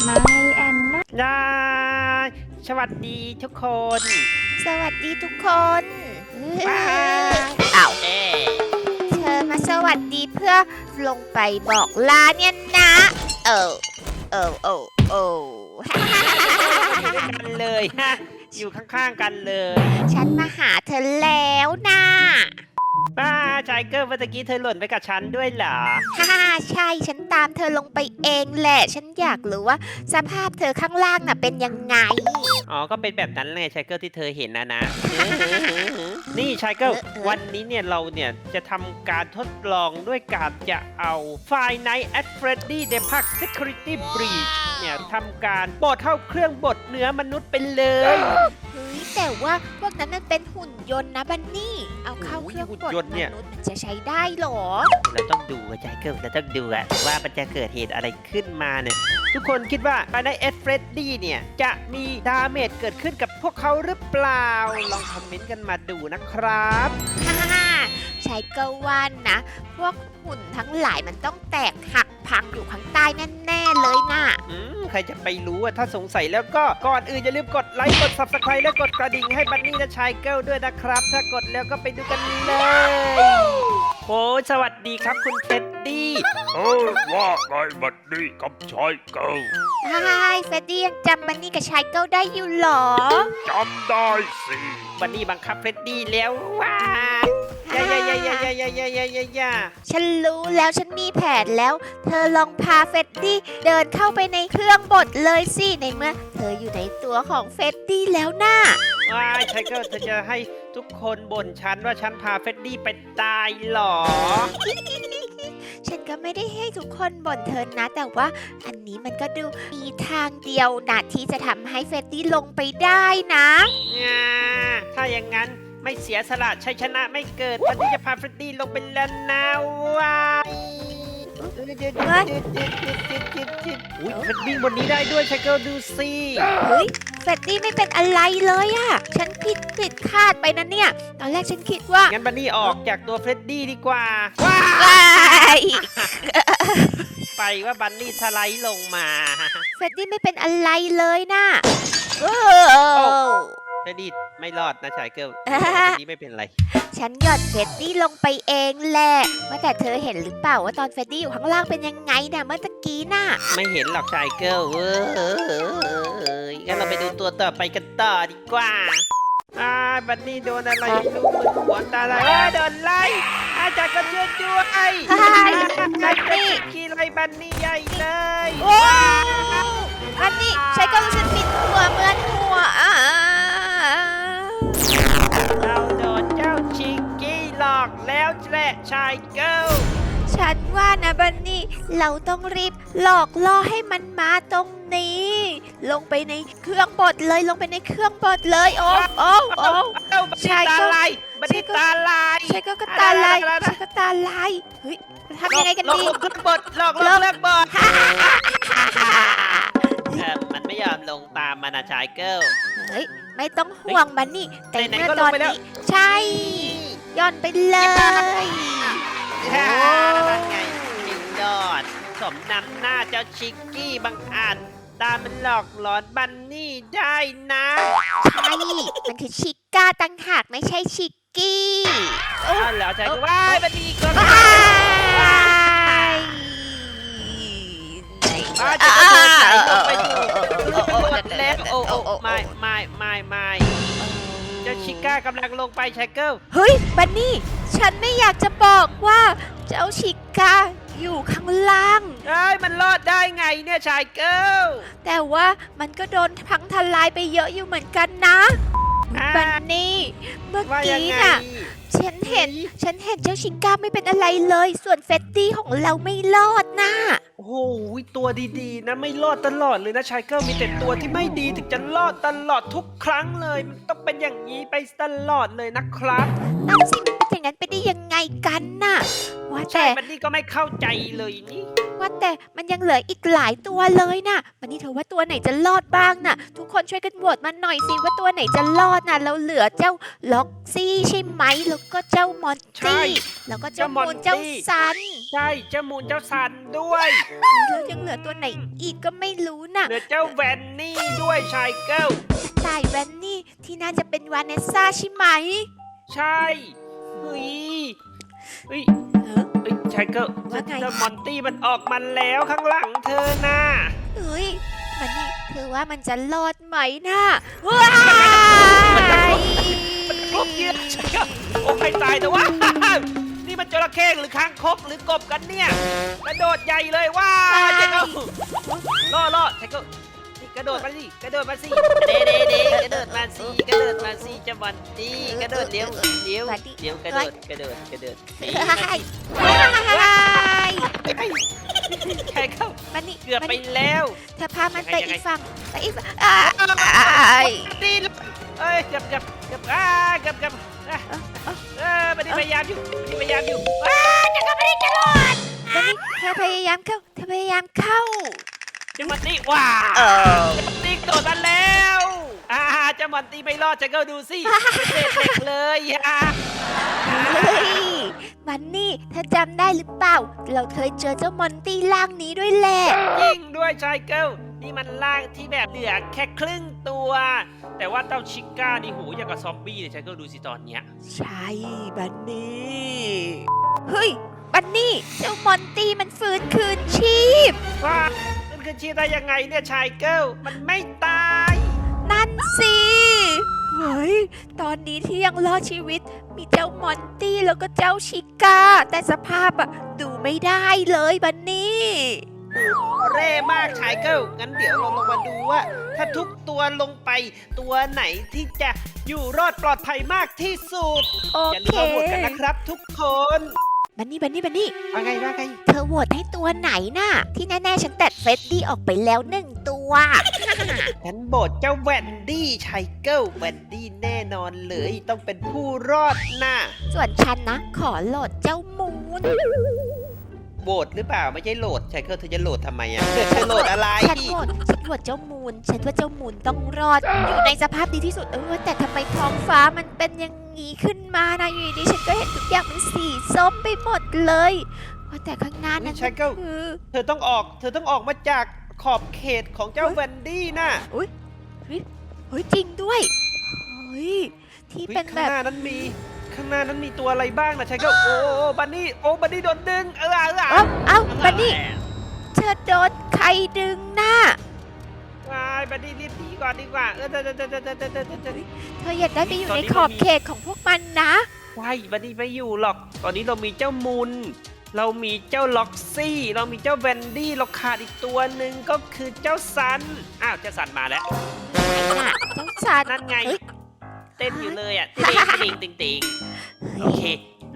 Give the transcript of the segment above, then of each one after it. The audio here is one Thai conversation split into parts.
ไม่แอนนะได้สวัสดีทุกคนสวัสดีทุกคนว้าวอ้าวเอ๊เธอมาสวัสดีเพื่อลงไปบอกลาเนี่ยนะเออเออเออเอออยู่ด้วยกันเลยฮะอยู่ข้างๆกันเลย ฉันมาหาเธอแล้วนะ ป้าชายเกิร์เมื่อตะกี้เธอหล่นไปกับฉันด้วยเหรอ ฮ่าใช่ฉันตามเธอลงไปเองแหละ ฉันอยากรู้ว่า สภาพเธอข้างล่างน่ะเป็นยังไง อ๋อ ก็เป็นแบบนั้นเลยชายเกิร์ที่เธอเห็นนะนะ นี่ชายเกิร์เออเออ วันนี้เนี่ยเราเนี่ยจะทำการทดลองด้วยการจะเอาไฟล์ Night at Freddy The Park Security Breach เนี่ยทำการบดเข้าเครื่องบดเนื้อมนุษย์ไปเลยเฮ้ย แต่ว่าพวกนั้นมันเป็นหุ่นยนต์นะบันนี่ เอาเข้าโอ้เคยรื่องหุ่นบดยนต์เนี่ยมนุษย์มันจะใช้ได้เหรอ เราต้องดูอะชายเกิร์เราต้องดูอะว่ามันจะเกิดเหตุอะไรขึ้นมาเนี่ย ทุกคนคิดว่าภายในเอสเฟรดดี้เนี่ย จะมีดาเมจเกิดขึ้นกับพวกเขาหรือเปล่า ลองคอมเมนต์กันมาดูนะครับฮ่าใช้ก็ว่านนะพวกหุ่นทั้งหลายมันต้องแตกหัก พังอยู่ข้างใต้แน่ๆเลยน่ะ อืมใครจะไปรู้อะถ้าสงสัยแล้วก็ก่อนอื่นอย่าลืมกดไลค์กด subscribe และกดกระดิ่งให้บันนี่และชายเกิลด้วยนะครับ ถ้ากดแล้วก็ไปดูกันเลยโอ้สวัสดีครับคุณเฟดดี้เออว่าไงบัดนี้กับชายเกิลใช่เฟดดี้ยังจำบันนี่กับชายเกิลได้อยู่เหรอ จำได้สิ บันนี่บังคับเฟดดี้แล้วว้าว ย่าย่าย่าย่าย่าย่าย่าย่าย่าย่าฉันรู้แล้วฉันมีแผนแล้ว เธอลองพาเฟดดี้เดินเข้าไปในเครื่องบดเลยสิในเมื่อ เธออยู่ในตัวของเฟดดี้แล้วน่ะว้ายชายเกิลเธอจะให้ทุกคนบ่นฉันว่าฉันพาเฟดดี้ไปตายเหรอ ฉันก็ไม่ได้ให้ทุกคนบ่นเธอนะ แต่ว่าอันนี้มันก็ดูมีทางเดียวนะที่จะทำให้เฟดดี้ลงไปได้นะ ง่าถ้าอย่างนั้น ไม่เสียสละชัยชนะไม่เกิดวันนี้จะพาเฟรดดี้ลงไปแล้วนะว้ายอุ้ยมันวิ่งบนนี้ได้ด้วยชายเกิลดูสิเฮ้ยเฟดดี้ไม่เป็นอะไรเลยอะฉันผิดผิดคาดไปนะเนี่ย ตอนแรกฉันคิดว่า งั้นบันนี่ออกจากตัวเฟรดดี้ดีกว่าว้าว้ายไปว่าบันนี่สไลด์ลงมา เฟดดี้ไม่เป็นอะไรเลยนะโอ้ เฟรดดี้ไม่รอดนะชายเกิลอ่าเฟรดดี้ไม่เป็นไร ฉันหย่อนเฟดดี้ลงไปเองแหละว่าแต่เธอเห็นหรือเปล่าว่าตอนเฟดดี้อยู่ข้างล่างเป็นยังไงนะเมื่อตะกี้น่ะ ไม่เห็นหรอกชายเกิลเว้ยงั้นเราไปดูตัวต่อไปกันต่อดีกว่าอ่าบันนี่โดนอะไรไม่รู้มึนหัวตาอะไรเอ้ยโดนไล่อาจารย์ก็ช่วยด้วยใช่บันนี่ขี่ไล่บันนี่ใหญ่เลยโอ้อันนี้ใช้ก็รู้สึกผิดหัวเหมือนหัวอ่าเรา กี้หลอกแล้วแหละชายเกิลฉันว่านะบันนี่ เราต้องรีบหลอกล่อให้มันมาตรงนี้ ลงไปในเครื่องบดเลยลงไปในเครื่องบดเลย โอ้โอ้โอ้เอ้าบันชานี่ยตาเกิลลายบันนี่ตาลายใช่ก็ก็ตาลายใช่ก็ตาลายเฮ้ยทำยังไงกันหลอกดีลงเครื่องบดหลอกลงเครื่องบดเออมันไม่ยอมลงตามมานะชายเกิลเฮ้ยไม่ต้องห่วงบันนี่แต่ไหนๆเมื่อก็ตลองนไปแล้วนี้ใช่ ย่อนไปเลยฮ่านั่นไงมินดอด สมนำหน้าเจ้าชิกกี้บังอาจตามมันหลอกหลอนบันนี่ได้นะ ใช่มันคือชิก้าตั้งหากไม่ใช่ชิกกี้อ้าวแล้วชายเกิลว้ายบันนี่ก็ว้ายอ้าวจะกระโดดไหนลงไปดูหมดแล้วโอ้โอ้ไม่ไม่ไม่ไม่เจ้าชิ ก้ากำลังลงไปชายเกิลเฮ้ย บันนี่ ฉันไม่อยากจะบอกว่า เจ้าชิก้าอยู่ข้างล่าง เอ้ยมันรอดได้ไงเนี่ยชายเกิลแต่ว่ามันก็โดนพังทลายไปเยอะอยู่เหมือนกันนะ อ่าบันนี่เมื่อว่ายังกี้ไงน่ะ ฉันเห็น ฉันเห็นเจ้าชิก้าไม่เป็นอะไรเลย ส่วนเฟตตี้ของเราไม่รอดนะโอ้โหตัวดีๆ นะไม่รอดตลอดเลยนะชายเกิลมีแต่ตัวที่ไม่ดีถึงจะรอดตลอดทุกครั้งเลย มันต้องเป็นอย่างนี้ไปตลอดเลยนะครับ นั่นสิมันเป็น อย่างอย่างนั้นไปได้ยังไงกันน่ะว่าใช่แต่บันนี่ก็ไม่เข้าใจเลยนี่ ว่าแต่มันยังเหลืออีกหลายตัวเลยน่ะวันนี้เธอว่าตัวไหนจะรอดบ้างน่ะ ทุกคนช่วยกันโหวตมาหน่อยสิว่าตัวไหนจะรอดน่ะเราเหลือเจ้าล็อกซี่ใช่ไหมแล้วก็เจ้ามอนใช่ตี้แล้วก็เจ้าเจ้ามอนมูนเจ้าตี้ซันใช่เจ้ามูนเจ้าซันด้วย แล้วยังเหลือตัวไหนอีกก็ไม่รู้น่ะเหลือเจ้าแวนนี่ด้วยชายเกิลตายแวนนี่ที่น่าจะเป็นวานเนสซ่าใช่ไหม ใช่ เฮ้ยเฮ้ยเออเฮ้ยชายเกิลว่าไง เจ้ามอนตี้มันออกมาแล้วข้างหลังเธอน่ะเอ้ย มันนี่เธอว่ามันจะรอดไหมน่ะว้ายมันครบเยอะชายเกิลโอ้ใครตายแต่ว่า นี่มันจระเข้หรือค้างคกหรือกบกันเนี่ย กระโดดใหญ่เลยว้าชายเกิลล่อล่อชายเกิลนี่กระโดดมาสิ กระโดดมาสิ เด้เด้เด้กระโดด จ้ามอนตี้กระโดดเดี๋ยวเดี๋ยวเดี๋ยวกระโดดกระโดดกระโดดนี่ว้ายว้ายใครเข้ามันนี่เกือบมันไปนี่แล้วเธอพามันไปยังไงอีกฝั่งไปอีกฝั่งอ้ายดีแล้วเอ้ยเกือบเกือบเกือบอ่าเกือบเกือบอะเออมันนี่พยายามอยู่มันนี่พยายามอยู่อ้าจะกลับไม่ได้จะรอดมันนี่เธอพยายามเข้าเธอพยายามเข้าจะมันนี่ว้าจะมันนี่โดดมาแล้ว อ่าจะมันตีไม่รอดจะก็ดูสิเป็นเศษเหล็กเลยอะเฮ้ยมันนี่เธอจำได้หรือเปล่า เราเคยเจอเจ้ามอนตี้ล่างนี้ด้วยแหละ จริงด้วยชายเกิลนี่มันล่างที่แบบเหลือแค่ครึ่งตัว แต่ว่าเต้าชิก้านี่หูอย่างกับซอมบี้เลยชายเกิลดูสิตอนเนี้ย ใช่บันนี่ เฮ้ย บันนี่ เจ้ามอนตี้มันฟื้นคืนชีพ ว่ามันคือชีพได้ยังไงเนี่ยชายเกิลมันไม่ตาย นั่นสิเฮ้ยตอนนี้ที่ยังรอดชีวิต มีเจ้ามอนตี้แล้วก็เจ้าชิก้า แต่สภาพอะดูไม่ได้เลยบันนี่เร่มากชายเกิลงั้นเดี๋ยวเราลงมาดูว่า ถ้าทุกตัวลงไปตัวไหนที่จะอยู่รอดปลอดภัยมากที่สุด โออย่าลืเคมมาโหวตกันนะครับทุกคนบันนี่บันนี่บันนี่ ว่าไงว่าไง เธอโหวตให้ตัวไหนน่ะ ที่แน่ ๆ ฉันแตดเฟรดดี้ออกไปแล้วหนึ่งตัว ฉันโบดเจ้าแวนดี้ชายเกิลแวนดี้แน่นอนเลยต้องเป็นผู้รอดน่ะส่วนฉันนะ ขอโหลดเจ้ามูนโหวตหรือเปล่าไม่ใช่โหลดชายเกิลเธอจะโหลดทำไมอะเธอโหลดอะไร ฉันโหวตฉันโหวตเจ้ามูนฉันว่าเจ้ามูนต้องรอด อยู่ในสภาพดีที่สุดเออแต่ทำไมท้องฟ้ามันเป็นอย่างนี้ขึ้นมานะอยู่ดีๆฉันก็เห็นทุกอย่างเป็นสีส้มไปหมดเลยว่าแต่ข้างหน้านั้นชายเกิลคือ เธอต้องออก เธอต้องออกมาจาก ขอบเขตของเจ้าแวนดี้น่ะเฮ้ยจริงด้วยเฮ้ยที่เฮ้ยเป็นข้างแบหบน้านั้นมีข้างหน้านั้นมีตัวอะไรบ้างนะชายเกิลโอ้โอ้บันนี่โอ้บันนี่โดนดึงเออเออเอเอ้าอเอ้าบันนี่เธอโดนใครดึงหน้า วายบันนี่รีบหนีก่อนดีกว่าเออเออเออเออเออเออเออเออ เธออยากได้ไปอยู่ตอนในนี้ขอบมันมี เขตของพวกมันนะใช่บันนี่ไม่อยู่หรอก ตอนนี้เรามีเจ้ามุน เรามีเจ้าล็อกซี่ เรามีเจ้าแวนดี้เราขาดอีกตัวหนึ่งก็คือเจ้าซัน อ้าวเจ้าซันมาแล้วน่ะเจ้าสัตว์นั่นไงเฮ้ยเต้นอยู่เลยอะติงติงติงติงโอเค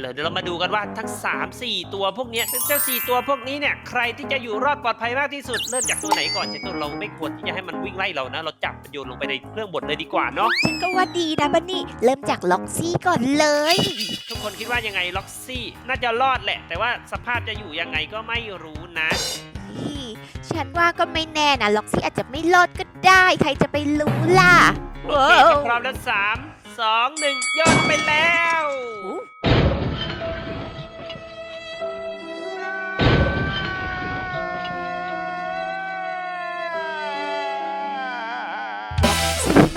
เดี๋ยวเรามาดูกันว่าทั้ง 3 4 ตัวพวกเนี้ยเจ้า4ตัวพวกนี้เนี่ยใครที่จะอยู่รอดปลอดภัยมากที่สุดเริ่มจากตัวไหนก่อนเจ้าตัวเราไม่ควรที่จะให้มันวิ่งไล่เรานะ เราจับมันโยนลงไปในเครื่องบดเลยดีกว่าเนาะฉันก็ว่าดีนะบันนี่เริ่มจากล็อกซี่ก่อนเลย ทุกคนคิดว่ายังไงล็อกซี่ น่าจะรอดแหละ แต่ว่าสภาพจะอยู่ยังไงก็ไม่รู้นะเฮ้ยฉันว่าก็ไม่แน่นะล็อกซี่อาจจะไม่รอดก็ได้ ใครจะไปรู้ล่ะโอเคถ้าพร้อมแล้วสามสองหนึ่งโยนไปแล้ว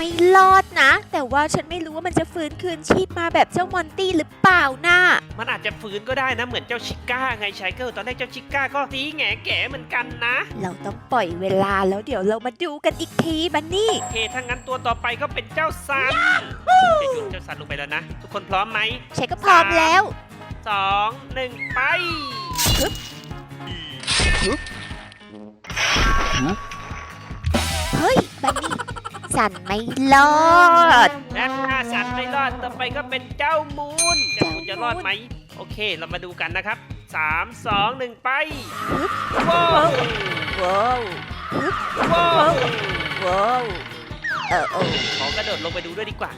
ไม่รอดนะ แต่ว่าฉันไม่รู้ว่ามันจะฟื้นคืนชีพมาแบบเจ้ามอนตี้หรือเปล่านะมันอาจจะฟื้นก็ได้นะ เหมือนเจ้าชิก้าไงชายเกิลตอนแรกเจ้าชิก้าก็สีแง่แก่เหมือนกันนะ เราต้องปล่อยเวลาแล้วเดี๋ยวเรามาดูกันอีกทีบันนี่ โอเคถ้างั้นตัวต่อไปก็เป็นเจ้าซันจะโยนเจ้าซันลงไปแล้วนะ ทุกคนพร้อมไหมฉันก็พร้อมแล้วสองหนึ่งไปเฮ้ยบันนี่ สั่นไม่รอด นะซันไม่รอดต่อไปก็เป็นเจ้ามูนเจ้ามูนจะรอดไหม โอเค เรามาดูกันนะครับสามสองหนึ่งไปว้าวว้าวว้าวว้าวเออเออขอกระโดดลงไปดูด้วยดีกว่า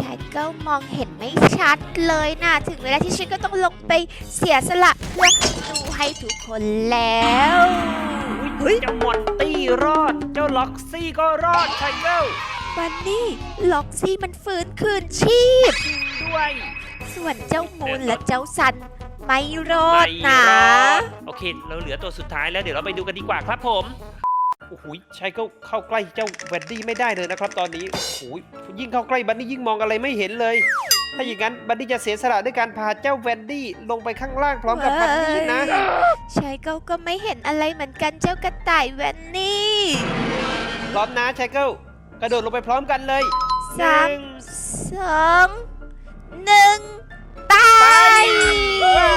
ฉันก็มองเห็นไม่ชัดเลยนะ ถึงเวลาที่ฉันก็ต้องลงไปเสียสละเพื่อดูให้ทุกคนแล้วอุ้ย เจ้าม ล็อกซี่ก็รอดไชเกิลวันนี้ล็อกซี่มันฟื้นคืนชีพ ด้วย ส่วนเจ้ามูนและเจ้าซันไม่รอดไม่นะรอดโอเค เราเหลือตัวสุดท้ายแล้วเดี๋ยวเราไปดูกันดีกว่าครับผม โอ้โหไชเกิลเข้าใกล้เจ้าแวนดี้ไม่ได้เลยนะครับ ตอนนี้ โอ้โห ยิ่งเข้าใกล้บันนี่ยิ่งมองอะไรไม่เห็นเลย ถ้าอย่างนั้นบันนี่จะเสียสละด้วยการพาเจ้าแวนดี้ลงไปข้างล่างพร้อมกับบันนี่นะ ชายเก้าก็ไม่เห็นอะไรเหมือนกันเจ้ากระต่ายแวนนี่ พร้อมนะไชเกิลกระโดดลงไปพร้อมกันเลยสาม หนึ่ง สองหนึ่งตาไปยว้า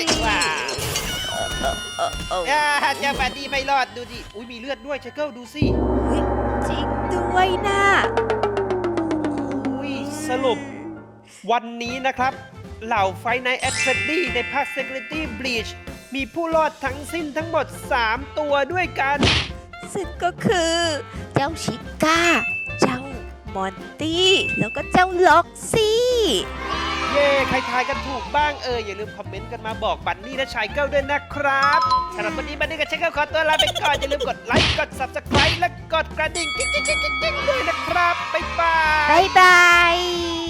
ยว้าวอ่าเจ้าแวนดี้ไม่รอดดูดิ อุ้ยมีเลือดด้วยไชเกิลดูสิอุ๊ยจริงด้วยนะอุ้ยสรุปวันนี้นะครับ เหล่าไฟในแอดเฟดดี้ในภาค Security Breach มีผู้รอดทั้งสิ้นทั้งหมด 3 ตัวด้วยกัน ซึ่งก็คือ เจ้าชิก้า เจ้ามอนตี้ แล้วก็เจ้าล็อกซี่ เย้ใครทายกันถูกบ้างเอออย่าลืมคอมเมนต์กันมาบอกบันนี่และชายเกิลด้วยนะครับสำหรับวันนี้บันนี่กับชายเกิลขอตัวลาไปก่อนอย่าลืมกดไลค์กด Subscribe และกดกระดิ่งกิ๊งๆๆๆๆด้วยนะครับบ๊ายบาย บ๊ายบาย